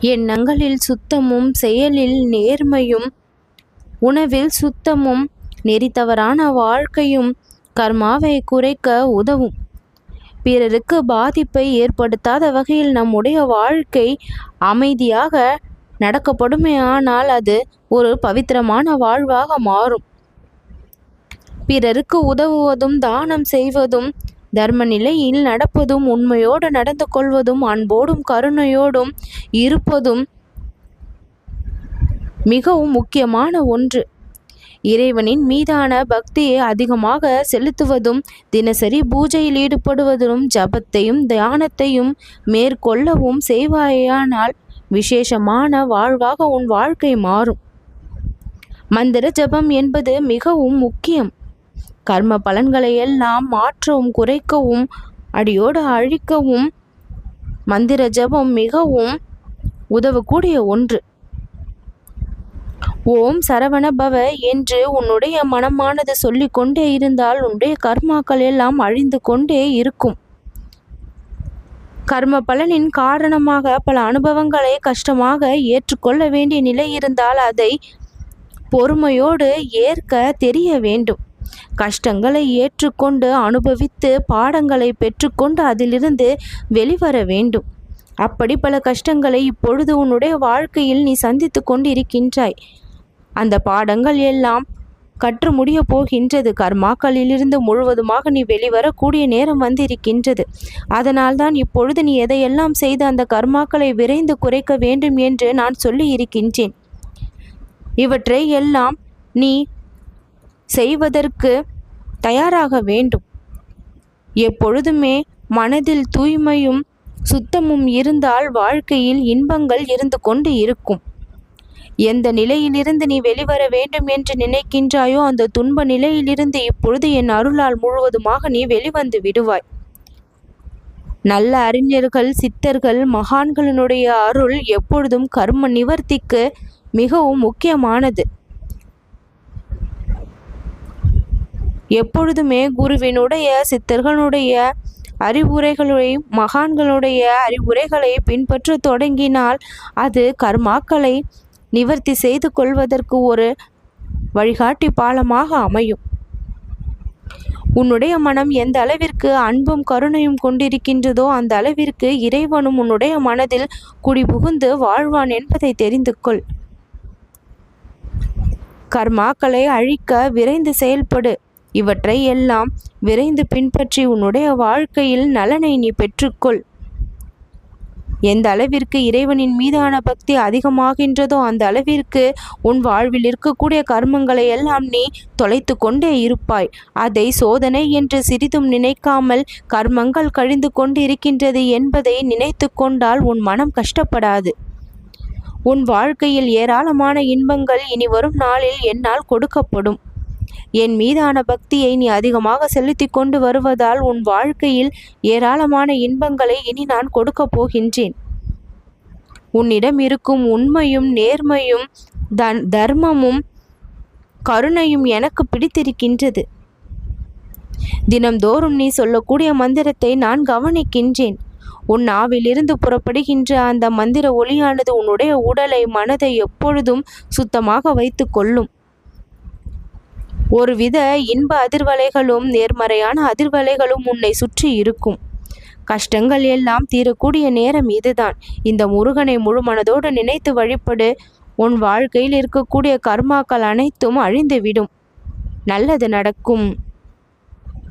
எண்ணங்களில் சுத்தமும் செயலில் நேர்மையும் உணவில் சுத்தமும் நெறித்தவறான வாழ்க்கையும் கர்மாவை குறைக்க உதவும். பிறருக்கு பாதிப்பை ஏற்படுத்தாத வகையில் நம்முடைய வாழ்க்கை அமைதியாக நடக்கப்படுமேயானால் அது ஒரு பவித்திரமான வாழ்வாக மாறும். பிறருக்கு உதவுவதும் தானம் செய்வதும் தர்ம நிலையில் நடப்பதும் உண்மையோடு நடந்து கொள்வதும் அன்போடும் கருணையோடும் இருப்பதும் மிகவும் முக்கியமான ஒன்று. இறைவனின் மீதான பக்தியை அதிகமாக செலுத்துவதும் தினசரி பூஜையில் ஈடுபடுவதும் ஜபத்தையும் தியானத்தையும் மேற்கொள்ளவும் செய்வாயானால் விசேஷமான வாழ்வாக உன் வாழ்க்கை மாறும். மந்திர ஜபம் என்பது மிகவும் முக்கியம். கர்ம பலன்களை எல்லாம் மாற்றவும் குறைக்கவும் அடியோடு அழிக்கவும் மந்திர ஜபம் மிகவும் உதவக்கூடிய ஒன்று. ஓம் சரவண பவ என்று உன்னுடைய மனமானது சொல்லிக் கொண்டே இருந்தால் உன்னுடைய கர்மாக்கள் எல்லாம் அழிந்து கொண்டே இருக்கும். கர்ம பலனின் காரணமாக பல அனுபவங்களை கஷ்டமாக ஏற்றுக்கொள்ள வேண்டிய நிலை இருந்தால் அதை பொறுமையோடு ஏற்க தெரிய வேண்டும். கஷ்டங்களை ஏற்றுக்கொண்டு அனுபவித்து பாடங்களை பெற்றுக்கொண்டு அதிலிருந்து வெளிவர வேண்டும். அப்படி பல கஷ்டங்களை இப்பொழுது உன்னுடைய வாழ்க்கையில் நீ சந்தித்து கொண்டு இருக்கின்றாய் அந்த பாடங்கள் எல்லாம் கற்று முடிய போகின்றது. கர்மாக்களிலிருந்து முழுவதுமாக நீ வெளிவரக்கூடிய நேரம் வந்திருக்கின்றது. அதனால்தான் இப்பொழுது நீ எதையெல்லாம் செய்து அந்த கர்மாக்களை விரைந்து குறைக்க வேண்டும் என்று நான் சொல்லி இருக்கின்றேன் இவற்றை எல்லாம் நீ செய்வதற்கு தயாராக வேண்டும். எப்பொழுதுமே மனதில் தூய்மையும் சுத்தமும் இருந்தால் வாழ்க்கையில் இன்பங்கள் இருந்து கொண்டு இருக்கும். எந்த நிலையிலிருந்து நீ வெளிவர வேண்டும் என்று நினைக்கின்றாயோ அந்த துன்ப நிலையிலிருந்து இப்பொழுது என் அருளால் முழுவதுமாக நீ வெளிவந்து விடுவாய். நல்ல அறிஞர்கள் சித்தர்கள் மகான்களினுடைய அருள் எப்பொழுதும் கர்ம நிவர்த்திக்கு மிகவும் முக்கியமானது. எப்பொழுதுமே குருவினுடைய சித்தர்களுடைய அறிவுரைகளை மகான்களுடைய அறிவுரைகளை பின்பற்ற தொடங்கினால் அது கர்மாக்களை நிவர்த்தி செய்து கொள்வதற்கு ஒரு வழிகாட்டி பாலமாக அமையும். உன்னுடைய மனம் எந்த அளவிற்கு அன்பும் கருணையும் கொண்டிருக்கின்றதோ அந்த அளவிற்கு இறைவனும் உன்னுடைய மனதில் குடிபுகுந்து வாழ்வான் என்பதை தெரிந்து கொள். கர்மாக்களை அழிக்க விரைந்து செயல்படு. இவற்றை எல்லாம் விரைந்து பின்பற்றி உன்னுடைய வாழ்க்கையில் நலனை நீ பெற்றுக்கொள். எந்த அளவிற்கு இறைவனின் மீதான பக்தி அதிகமாகின்றதோ அந்த அளவிற்கு உன் வாழ்வில் இருக்கக்கூடிய கர்மங்களை எல்லாம் நீ தொலைத்து கொண்டே இருப்பாய். அதை சோதனை என்று சிறிதும் நினைக்காமல் கர்மங்கள் கழிந்து கொண்டு இருக்கின்றது என்பதை நினைத்து கொண்டால் உன் மனம் கஷ்டப்படாது. உன் வாழ்க்கையில் ஏராளமான இன்பங்கள் இனி வரும் நாளில் என்னால் கொடுக்கப்படும். என் மீதான பக்தியை நீ அதிகமாக செலுத்தி கொண்டு வருவதால் உன் வாழ்க்கையில் ஏராளமான இன்பங்களை இனி நான் கொடுக்கப் போகின்றேன். உன்னிடம் இருக்கும் உண்மையும் நேர்மையும் தன் தர்மமும் கருணையும் எனக்கு பிடித்திருக்கின்றது. தினம்தோறும் நீ சொல்லக்கூடிய மந்திரத்தை நான் கவனிக்கின்றேன். உன் நாவிலிருந்து புறப்படுகின்ற அந்த மந்திர ஒளியானது உன்னுடைய உடலை மனதை எப்பொழுதும் சுத்தமாக வைத்து கொள்ளும். ஒருவித இன்ப அதிர்வலைகளும் நேர்மறையான அதிர்வலைகளும் உன்னை சுற்றி இருக்கும். கஷ்டங்கள் எல்லாம் தீரக்கூடிய நேரம் இதுதான். இந்த முருகனை முழு மனதோடு நினைத்து வழிபடு. உன் வாழ்க்கையில் இருக்கக்கூடிய கர்மாக்கள் அனைத்தும் அழிந்துவிடும். நல்லது நடக்கும்.